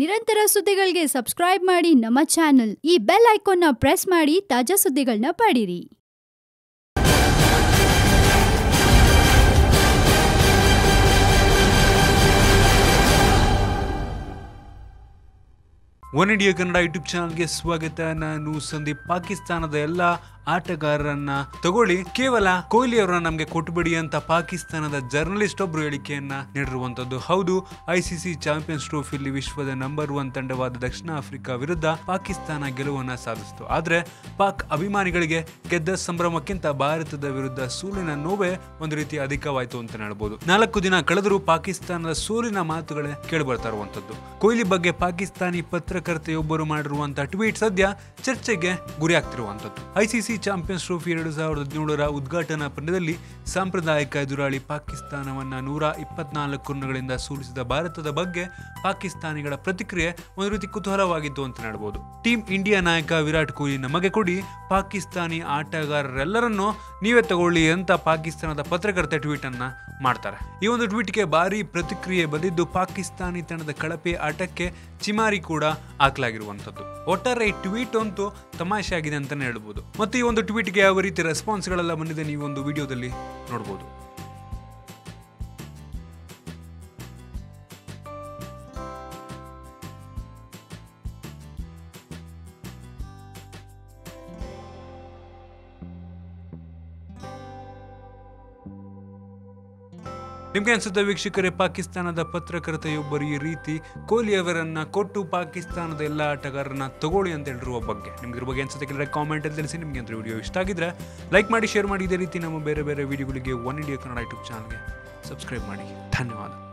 ನಿರಂತರ ಸುದ್ದಿಗಳಿಗೆ ಸಬ್ಸ್ಕ್ರೈಬ್ ಮಾಡಿ ನಮ್ಮ ಚಾನೆಲ್. ಈ ಬೆಲ್ ಐಕಾನ್ನ ಪ್ರೆಸ್ ಮಾಡಿ ತಾಜಾ ಸುದ್ದಿಗಳನ್ನ ಪಡೀರಿ. ಒನ್ ಇಂಡಿಯಾ ಕನ್ನಡ ಯೂಟ್ಯೂಬ್ ಚಾನಲ್ಗೆ ಸ್ವಾಗತ. ನಾನು ಸಂದೀಪ್. ಪಾಕಿಸ್ತಾನದ ಎಲ್ಲ ಆಟಗಾರರನ್ನ ತಗೊಳ್ಳಿ. ಕೇವಲ ಕೊಹ್ಲಿ ಅವರನ್ನ ನಮಗೆ ಕೊಟ್ಬಿಡಿ ಅಂತ ಪಾಕಿಸ್ತಾನದ ಜರ್ನಲಿಸ್ಟ್ ಒಬ್ರು ಹೇಳಿಕೆಯನ್ನ ನೀಡಿರುವಂತದ್ದು ಹೌದು. ಐಸಿಸಿ ಚಾಂಪಿಯನ್ಸ್ ಟ್ರೋಫಿಯಲ್ಲಿ ವಿಶ್ವದ ನಂಬರ್ ಒನ್ ತಂಡವಾದ ದಕ್ಷಿಣ ಆಫ್ರಿಕಾ ವಿರುದ್ಧ ಪಾಕಿಸ್ತಾನ ಗೆಲುವನ್ನ ಸಾಧಿಸಿತು. ಆದರೆ ಪಾಕ್ ಅಭಿಮಾನಿಗಳಿಗೆ ಗೆದ್ದ ಸಂಭ್ರಮಕ್ಕಿಂತ ಭಾರತದ ವಿರುದ್ಧ ಸೋಲಿನ ನೋವೇ ಒಂದು ರೀತಿ ಅಧಿಕವಾಯಿತು ಅಂತ ಹೇಳ್ಬೋದು. ನಾಲ್ಕು ದಿನ ಕಳೆದರೂ ಪಾಕಿಸ್ತಾನದ ಸೋಲಿನ ಮಾತುಗಳೇ ಕೇಳಿಬರ್ತಾ ಇರುವಂತದ್ದು. ಕೊಹ್ಲಿ ಬಗ್ಗೆ ಪಾಕಿಸ್ತಾನಿ ಪತ್ರಕರ್ತೆಯೊಬ್ಬರು ಮಾಡಿರುವಂತಹ ಟ್ವೀಟ್ ಸದ್ಯ ಚರ್ಚೆಗೆ ಗುರಿಯಾಗ್ತಿರುವಂತದ್ದು. ಐಸಿಸಿ ಚಾಂಪಿಯನ್ಸ್ ಟ್ರೋಫಿ ಎರಡು ಸಾವಿರದ ಹದಿನೇಳರ ಉದ್ಘಾಟನಾ ಪಂದ್ಯದಲ್ಲಿ ಸಾಂಪ್ರದಾಯಿಕ ಎದುರಾಳಿ ಪಾಕಿಸ್ತಾನವನ್ನು ನೂರ ಇಪ್ಪತ್ನಾಲ್ಕು ರನ್ಗಳಿಂದ ಸೋಲಿಸಿದ ಭಾರತದ ಬಗ್ಗೆ ಪಾಕಿಸ್ತಾನಿಗಳ ಪ್ರತಿಕ್ರಿಯೆ ಒಂದು ರೀತಿ ಕುತೂಹಲವಾಗಿತ್ತು ಅಂತ ಹೇಳ್ಬೋದು. ಟೀಮ್ ಇಂಡಿಯಾ ನಾಯಕ ವಿರಾಟ್ ಕೊಹ್ಲಿ ನಮಗೆ ಕೊಡಿ, ಪಾಕಿಸ್ತಾನಿ ಆಟಗಾರರೆಲ್ಲರನ್ನೂ ನೀವೇ ತಗೊಳ್ಳಿ ಅಂತ ಪಾಕಿಸ್ತಾನದ ಪತ್ರಕರ್ತೆ ಟ್ವೀಟ್ ಅನ್ನ ಮಾಡ್ತಾರೆ. ಈ ಒಂದು ಟ್ವೀಟ್ಗೆ ಭಾರಿ ಪ್ರತಿಕ್ರಿಯೆ ಬಂದಿದ್ದು ಪಾಕಿಸ್ತಾನಿ ತಂಡದ ಕಳಪೆ ಆಟಕ್ಕೆ ಚಿಮಾರಿ ಕೂಡ ಹಾಕಲಾಗಿರುವಂಥದ್ದು. ಒಟ್ಟಾರೆ ಈ ಟ್ವೀಟ್ ಅಂತೂ ತಮಾಷೆ ಆಗಿದೆ ಅಂತಲೇ ಹೇಳ್ಬೋದು. ಮತ್ತು ಈ ಒಂದು ಟ್ವೀಟ್ಗೆ ಯಾವ ರೀತಿ ರೆಸ್ಪಾನ್ಸ್ಗಳೆಲ್ಲ ಬಂದಿದೆ ನೀವು ಒಂದು ವಿಡಿಯೋದಲ್ಲಿ ನೋಡ್ಬೋದು. ನಿಮ್ಗೆ ಅನ್ಸುತ್ತೆ ವೀಕ್ಷಕರೇ, ಪಾಕಿಸ್ತಾನದ ಪತ್ರಕರ್ತೆಯೊಬ್ಬರು ಈ ರೀತಿ ಕೊಹ್ಲಿ ಅವರನ್ನ ಕೊಟ್ಟು ಪಾಕಿಸ್ತಾನದ ಎಲ್ಲ ಆಟಗಾರರನ್ನ ತಗೊಳ್ಳಿ ಅಂತ ಹೇಳಿರುವ ಬಗ್ಗೆ. ನಿಮ್ಗೆ ಬಗ್ಗೆ ಅನ್ಸುತ್ತೆ ಕೆಲವರ ಕಾಮೆಂಟ್ ಅಲ್ಲಿ ತಿಳಿಸಿ, ನಿಮ್ಗೆ ಅಂತ ವಿಡಿಯೋ ಇಷ್ಟ ಆಗಿದ್ರೆ ಲೈಕ್ ಮಾಡಿ ಶೇರ್ ಮಾಡಿ. ಇದೇ ರೀತಿ ನಮ್ಮ ಬೇರೆ ಬೇರೆ ವಿಡಿಯೋಗಳಿಗೆ ಒನ್ ಇಂಡಿಯಾ ಕನ್ನಡ ಯೂಟ್ಯೂಬ್ ಚಾನಲ್ಗೆ ಸಬ್ಸ್ಕ್ರೈಬ್ ಮಾಡಿ. ಧನ್ಯವಾದ.